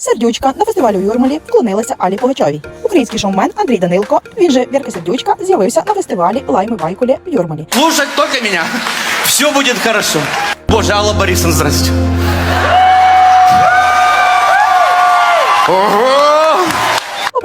Сердючка на фестивалі у Юрмалі вклонилася Алі Пугачовій. Український шоумен Андрій Данилко, він же Вірка Сердючка, з'явився на фестивалі Лайми Вайкулі в Юрмалі. Слушать только меня. Все будет хорошо. Боже, Алла Борисовна, здрасте. Ого!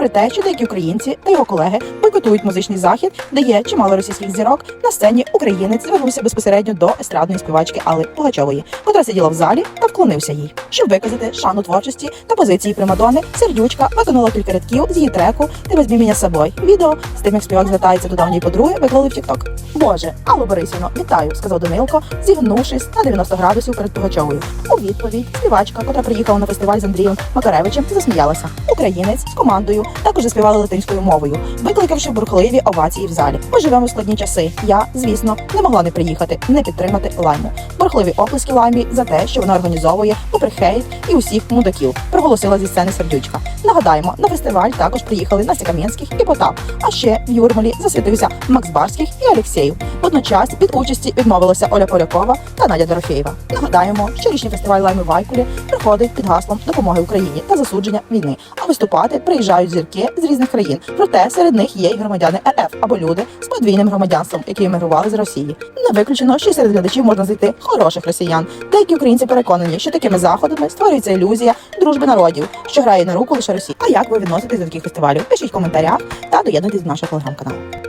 Попри те, що деякі українці та його колеги бойкотують музичний захід, де є чимало російських зірок, на сцені українець звернувся безпосередньо до естрадної співачки Алли Пугачової, котра сиділа в залі та вклонився їй. Щоб виказати шану творчості та позиції примадони, сердючка виконала кілька рядків з її треку Ти візьмі мене з. Відео з тим, як співак звертається до давньої подруги, виклали в TikTok. Боже, Алло Борисівно, вітаю, сказав Данилко, зігнувшись на 90 градусів перед Пугачовою. У відповідь співачка, котра приїхала на фестиваль з Андрієм Макаревичем, засміялася. Українець з командою також заспівали латинською мовою, викликавши бурхливі овації в залі. Ми живемо в складні часи. Я, звісно, не могла не приїхати, не підтримати лайму. Бурхливі оплески лаймі за те, що вона організовує, попри хейт і усіх мудаків, проголосила зі сцени сердючка. Нагадаємо, на фестиваль також приїхали Настя Кам'янських і Потап. А ще в Юрмалі засвітився Макс Барських і Алєксєєв. Водночас від участі відмовилася Оля Полякова та Надя Дорофєєва. Нагадаємо, що річний фестиваль Лайми Вайкулі проходить під гаслом допомоги Україні та засудження війни. А виступати приїжджають зірки з різних країн. Проте серед них є й громадяни РФ або люди з подвійним громадянством, які емігрували з Росії. Не виключено, що серед глядачів можна знайти хороших росіян. Деякі українці переконані, що такими заходами створюється ілюзія дружби народів, що грає на руку лише Росії. А як ви відноситесь до таких фестивалів? Пишіть в коментарях та доєднуйтесь до нашого телеграм-каналу.